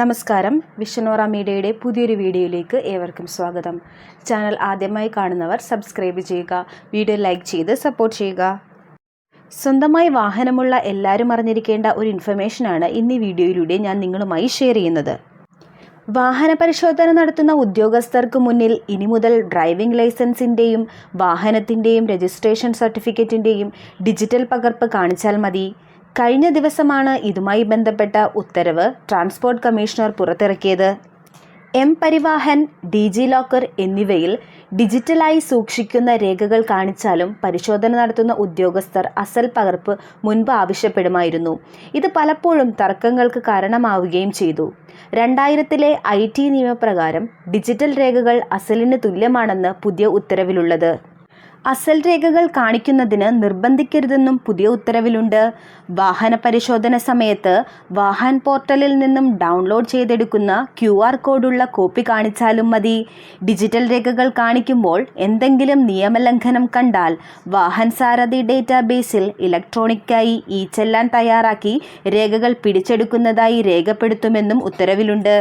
നമസ്കാരം. വിഷനോറ മീഡിയയുടെ പുതിയൊരു വീഡിയോയിലേക്ക് ഏവർക്കും സ്വാഗതം. ചാനൽ ആദ്യമായി കാണുന്നവർ സബ്സ്ക്രൈബ് ചെയ്യുക വീഡിയോ ലൈക്ക് ചെയ്ത് സപ്പോർട്ട് ചെയ്യുക. സ്വന്തമായി വാഹനമുള്ള എല്ലാവരും അറിഞ്ഞിരിക്കേണ്ട ഒരു ഇൻഫർമേഷനാണ് ഇന്ന് ഈ വീഡിയോയിലൂടെ ഞാൻ നിങ്ങളുമായി ഷെയർ ചെയ്യുന്നത്. വാഹന പരിശോധന നടത്തുന്ന ഉദ്യോഗസ്ഥർക്ക് മുന്നിൽ ഇനി മുതൽ ഡ്രൈവിംഗ് ലൈസൻസിന്റെയും വാഹനത്തിന്റെയും രജിസ്ട്രേഷൻ സർട്ടിഫിക്കറ്റിന്റെയും ഡിജിറ്റൽ പകർപ്പ് കാണിച്ചാൽ മതി. കഴിഞ്ഞ ദിവസമാണ് ഇതുമായി ബന്ധപ്പെട്ട ഉത്തരവ് ട്രാൻസ്പോർട്ട് കമ്മീഷണർ പുറത്തിറക്കിയത്. എം പരിവാഹൻ ഡിജി ലോക്കർ എന്നിവയിൽ ഡിജിറ്റലായി സൂക്ഷിക്കുന്ന രേഖകൾ കാണിച്ചാലും പരിശോധന നടത്തുന്ന ഉദ്യോഗസ്ഥർ അസൽ പകർപ്പ് മുൻപ് ആവശ്യപ്പെടുമായിരുന്നു. ഇത് പലപ്പോഴും തർക്കങ്ങൾക്ക് കാരണമാവുകയും ചെയ്തു. രണ്ടായിരത്തിലെ ഐ ടി നിയമപ്രകാരം ഡിജിറ്റൽ രേഖകൾ അസലിന് തുല്യമാണെന്ന് പുതിയ ഉത്തരവിലുള്ളത്. അസൽ രേഖകൾ കാണിക്കുന്നതിന് നിർബന്ധിക്കരുതെന്നും പുതിയ ഉത്തരവിലുണ്ട്. വാഹന പരിശോധന സമയത്ത് വാഹൻ പോർട്ടലിൽ നിന്നും ഡൗൺലോഡ് ചെയ്തെടുക്കുന്ന ക്യു ആർ കോഡുള്ള കോപ്പി കാണിച്ചാലും മതി. ഡിജിറ്റൽ രേഖകൾ കാണിക്കുമ്പോൾ എന്തെങ്കിലും നിയമലംഘനം കണ്ടാൽ വാഹൻ സാരഥി ഡേറ്റാബേസിൽ ഇലക്ട്രോണിക്കായി ഈ ചെല്ലാൻ തയ്യാറാക്കി രേഖകൾ പിടിച്ചെടുക്കുന്നതായി രേഖപ്പെടുത്തുമെന്നും ഉത്തരവിലുണ്ട്.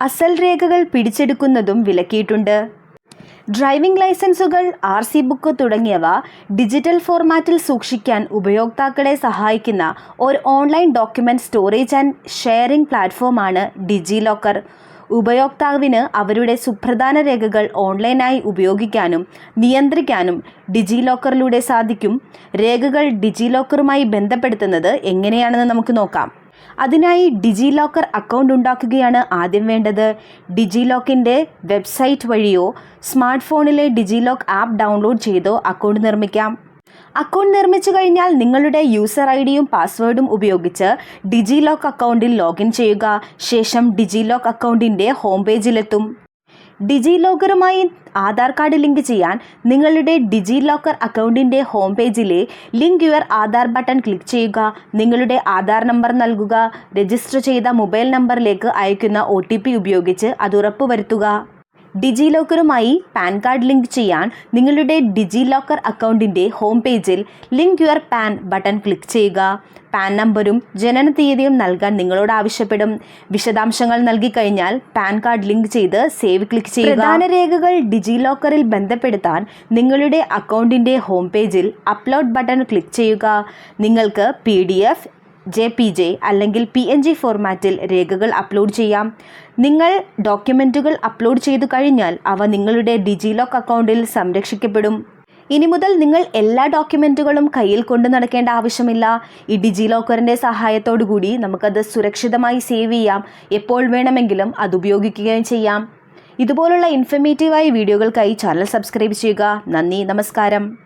അസൽ രേഖകൾ പിടിച്ചെടുക്കുന്നതും വിലക്കിയിട്ടുണ്ട്. ഡ്രൈവിംഗ് ലൈസൻസുകൾ ആർ സി ബുക്ക് തുടങ്ങിയവ ഡിജിറ്റൽ ഫോർമാറ്റിൽ സൂക്ഷിക്കാൻ ഉപയോക്താക്കളെ സഹായിക്കുന്ന ഒരു online document storage and sharing പ്ലാറ്റ്ഫോമാണ് ഡിജി ലോക്കർ ഉപയോക്താവിന് അവരുടെ സുപ്രധാന രേഖകൾ ഓൺലൈനായി ഉപയോഗിക്കാനും നിയന്ത്രിക്കാനും ഡിജി ലോക്കറിലൂടെ സാധിക്കും. രേഖകൾ ഡിജി ലോക്കറുമായി ബന്ധപ്പെടുത്തുന്നത് എങ്ങനെയാണെന്ന് നമുക്ക് നോക്കാം. അതിനായി ഡിജി ലോക്കർ അക്കൗണ്ട് ഉണ്ടാക്കുകയാണ് ആദ്യം വേണ്ടത്. ഡിജി ലോക്കിന്റെ വെബ്സൈറ്റ് വഴിയോ സ്മാർട്ട് ഫോണിലെ ഡിജി ലോക്ക് ആപ്പ് ഡൗൺലോഡ് ചെയ്തോ അക്കൗണ്ട് നിർമ്മിക്കാം. അക്കൗണ്ട് നിർമ്മിച്ചു കഴിഞ്ഞാൽ നിങ്ങളുടെ യൂസർ ഐ ഡിയും പാസ്വേഡും ഉപയോഗിച്ച് ഡിജി ലോക്ക് അക്കൗണ്ടിൽ ലോഗിൻ ചെയ്യുക. ശേഷം ഡിജി ലോക്ക് അക്കൗണ്ടിന്റെ ഹോം പേജിലെത്തും. ഡിജി ലോക്കറുമായി ആധാർ കാർഡ് ലിങ്ക് ചെയ്യാൻ നിങ്ങളുടെ ഡിജി ലോക്കർ അക്കൗണ്ടിന്റെ ഹോം പേജിലെ link your Aadhaar button click ചെയ്യുക. നിങ്ങളുടെ ആധാർ നമ്പർ നൽകുക. രജിസ്റ്റർ ചെയ്ത മൊബൈൽ നമ്പറിലേക്ക് അയക്കുന്ന ഒ ഉപയോഗിച്ച് അത് ഉറപ്പുവരുത്തുക. ഡിജി ലോക്കറുമായി പാൻ കാർഡ് ലിങ്ക് ചെയ്യാൻ നിങ്ങളുടെ ഡിജി ലോക്കർ അക്കൗണ്ടിന്റെ ഹോം പേജിൽ link your PAN button click ചെയ്യുക. പാൻ നമ്പറും ജനന തീയതിയും നൽകാൻ നിങ്ങളോട് ആവശ്യപ്പെടും. വിശദാംശങ്ങൾ നൽകി കഴിഞ്ഞാൽ പാൻ കാർഡ് ലിങ്ക് ചെയ്ത് സേവ് ക്ലിക്ക് ചെയ്യുക. പ്രധാന രേഖകൾ ഡിജി ലോക്കറിൽ ബന്ധപ്പെടുത്താൻ നിങ്ങളുടെ അക്കൗണ്ടിന്റെ ഹോം പേജിൽ അപ്ലോഡ് ബട്ടൺ ക്ലിക്ക് ചെയ്യുക. നിങ്ങൾക്ക് P D F J P J അല്ലെങ്കിൽ പി എൻ ജി ഫോർമാറ്റിൽ രേഖകൾ അപ്ലോഡ് ചെയ്യാം. നിങ്ങൾ ഡോക്യുമെന്റുകൾ അപ്ലോഡ് ചെയ്തു കഴിഞ്ഞാൽ അവ നിങ്ങളുടെ ഡിജി ലോക്ക് അക്കൗണ്ടിൽ സംരക്ഷിക്കപ്പെടും. ഇനി മുതൽ നിങ്ങൾ എല്ലാ ഡോക്യുമെന്റുകളും കയ്യിൽ കൊണ്ടു നടക്കേണ്ട ആവശ്യമില്ല. ഈ ഡിജി ലോക്കറിന്റെ സഹായത്തോടു കൂടി നമുക്കത് സുരക്ഷിതമായി സേവ് ചെയ്യാം. എപ്പോൾ വേണമെങ്കിലും അത് ഉപയോഗിക്കുകയും ചെയ്യാം. ഇതുപോലുള്ള ഇൻഫർമേറ്റീവായ വീഡിയോകൾക്കായി ചാനൽ സബ്സ്ക്രൈബ് ചെയ്യുക. നന്ദി നമസ്കാരം.